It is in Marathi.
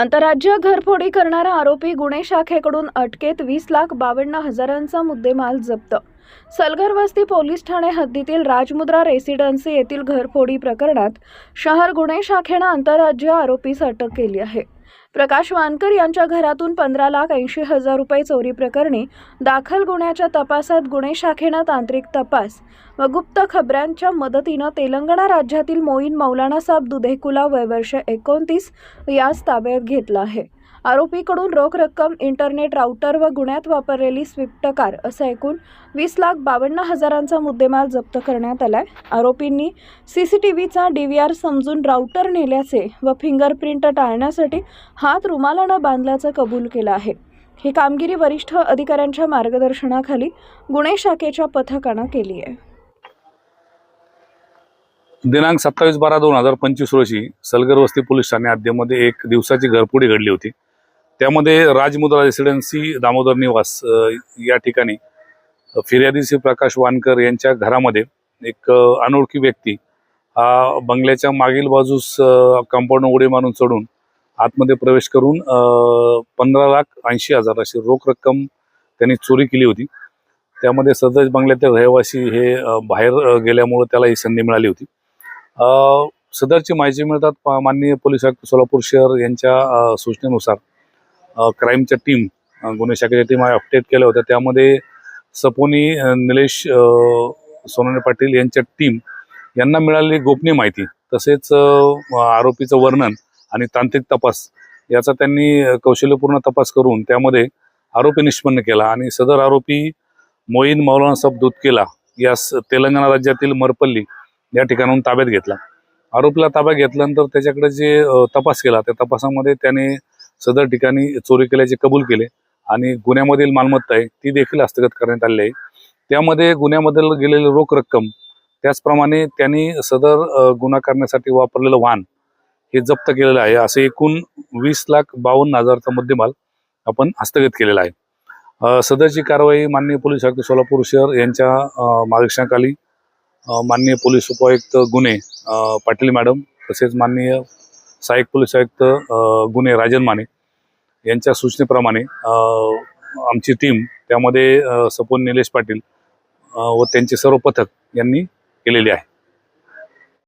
आंतरराज्य घरफोडी करणारा आरोपी गुन्हे शाखेकडून अटकेत वीस लाख बावन्न हजारांचा मुद्देमाल जप्त सलगर वस्ती पोलीस ठाणे हद्दीतील राजमुद्रा रेसिडेन्सी येथील घरफोडी प्रकरणात शहर गुन्हे शाखेनं आंतरराज्य आरोपीस अटक केली आहे. प्रकाश वानकर यांच्या घरातून पंधरा लाख ऐंशी हजार रुपये चोरी प्रकरणी दाखल गुन्ह्याच्या तपासात गुन्हे शाखेनं तांत्रिक तपास व गुप्त खबऱ्यांच्या मदतीनं तेलंगणा राज्यातील मोईन मौलाना साहेब दुधेकुला वयवर्ष एकोणतीस यास ताब्यात घेतला आहे. आरोपीकडून रोख रक्कम इंटरनेट राऊटर व गुन्ह्यात वापरलेली स्विफ्ट कार असं ऐकून वीस लाख बावन्न हजारांचा मुद्देमाल जप्त करण्यात आलाय. आरोपींनी सी सी टी व्हीचा डी व्ही आर समजून राऊटर नेल्याचे व फिंगरप्रिंट टाळण्यासाठी हात रुमालानं बांधल्याचं कबूल केलं आहे. ही कामगिरी वरिष्ठ अधिकाऱ्यांच्या मार्गदर्शनाखाली गुन्हे शाखेच्या पथकानं केली आहे. दिनांक सत्तावीस बारा दोन हजार पंचवीस रोजी सलगर वस्ती पोलीस ठाणे हद्दीमध्ये एक दिवसाची घरपुडी घडली होती. त्यामध्ये राजमुद्रा रेसिडेन्सी दामोदर निवास या ठिकाणी फिर्यादी श्री प्रकाश वानकर यांच्या घरामध्ये एक अनोळखी व्यक्ती हा बंगल्याच्या मागील बाजूस कंपाऊंड उडी मारून चढून आतमध्ये प्रवेश करून पंधरा लाख ऐंशी हजार अशी रोख रक्कम त्यांनी चोरी केली होती. त्यामध्ये सदर बंगल्यातील रहिवासी हे बाहेर गेल्यामुळं त्याला ही संधी मिळाली होती. सदरची माहिती मिळतात माननीय पोलीस आयुक्त सोलापूर शहर यांच्या सूचनेनुसार क्राईमच्या टीम गुन्हे शाखेच्या टीम अपडेट केल्या होत्या. त्यामध्ये सपोनी निलेश सोनाने पाटील यांच्या टीम यांना मिळालेली गोपनीय माहिती तसेच आरोपीचं वर्णन आणि तांत्रिक तपास याचा त्यांनी कौशल्यपूर्ण तपास करून त्यामध्ये आरोपी निष्पन्न केला आणि सदर आरोपी मोईन मौलाना साहेब दुधकेला यास तेलंगणा राज्यातील मरपल्ली या ठिकाणाहून ताब्यात घेतला. आरोपीला ताब्यात घेतल्यानंतर त्याच्याकडे जे तपास केला त्या तपासामध्ये त्याने सदर ठिकाणी चोरी केल्याचे कबूल केले आणि गुन्ह्यामधील मालमत्ता आहे ती देखील हस्तगत करण्यात आली आहे. त्यामध्ये गुन्ह्यामधील गेलेली रोख रक्कम त्याचप्रमाणे त्यांनी सदर गुन्हा करण्यासाठी वापरलेलं वाहन हे जप्त केलेलं आहे. असे एकूण वीस लाख बावन्न हजारचा मुद्देमाल आपण हस्तगत केलेला आहे. सदरची कारवाई माननीय पोलीस आयुक्त सोलापूर शहर यांच्या मार्गदर्शनाखाली माननीय पोलीस उपायुक्त गुन्हे पाटील मॅडम तसेच माननीय सहाय्यक पोलीस आयुक्त गुन्हे राजन माने यांच्या सूचनेप्रमाणे आमची टीम त्यामध्ये सपोन निलेश पाटील व त्यांचे सर्व पथक यांनी केलेली आहे.